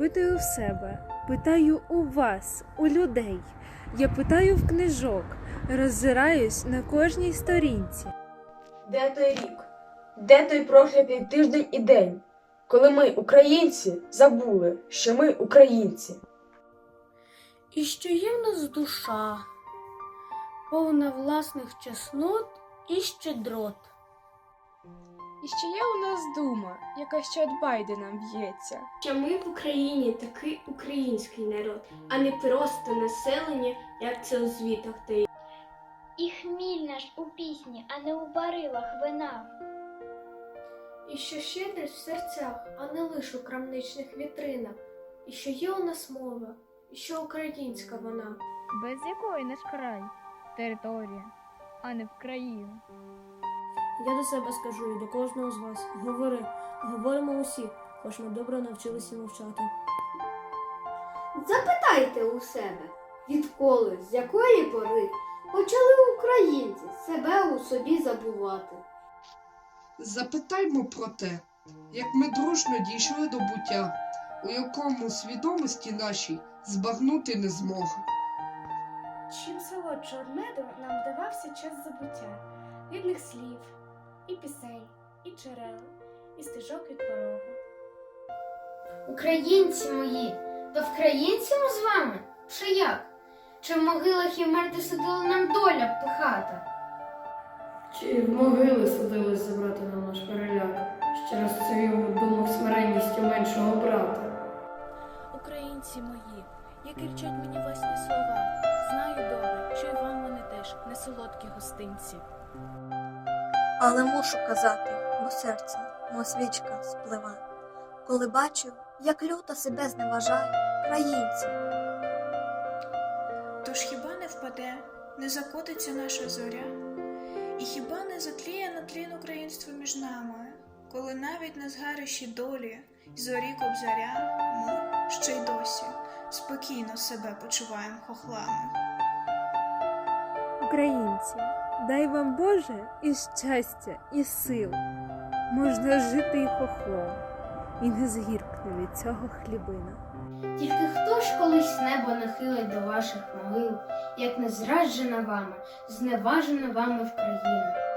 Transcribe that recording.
запитую в себе, питаю у вас, у людей. Я питаю в книжок, роззираюсь на кожній сторінці. Де той рік? Де той проклятий тиждень і день, коли ми, українці, забули, що ми українці? І що є в нас душа, повна власних чеснот і щедрот. І ще є у нас дума, яка ще від Байдена б'ється. що ми в Україні такий український народ, а не просто населення, як це у звітах та І хміль наш у пісні, а не у барилах вина. І що щедрість в серцях, а не лише у крамничних вітринах, і що є у нас мова, і що українська вона. без якої наш край, територія, а не в країну. Я до себе скажу і до кожного з вас. Говори, говоримо усі, хоч ми добре навчилися мовчати. Запитайте у себе, відколи, з якої пори почали українці себе у собі забувати. Запитаймо про те, як ми дружно дійшли до буття, у якому свідомості нашій збагнути не змога. Чим солодше меду нам давався час забуття, рідних слів, і пісень, і джерел, і стежок від порогу. Українці мої, то вкраїнці ми з вами? Чи як? Чи в могилах і вмерти судила нам доля пихата? Чи в могили судилось забрати нам наш переляк, через цю його думок смиренністю меншого брата. Українці мої, які рчать мені власні слова, знаю добре, що й вам вони теж не солодкі гостинці. Але мушу казати, бо серце, мов свічка спливе, коли бачу, як люто себе зневажає країнці. Тож хіба не впаде, не закотиться наша зоря? І хіба не затліє на тлін українство між нами, коли навіть на згарищі долі зорі кобзаря ми ще й досі спокійно себе почуваємо хохлами? Українці, дай вам Боже і щастя, і сил. Можна жити і хохлом, і не згіркне від цього хлібина. Тільки хто ж колись небо нахилить до ваших могил, як не зраджена вами, зневажена вами в країну?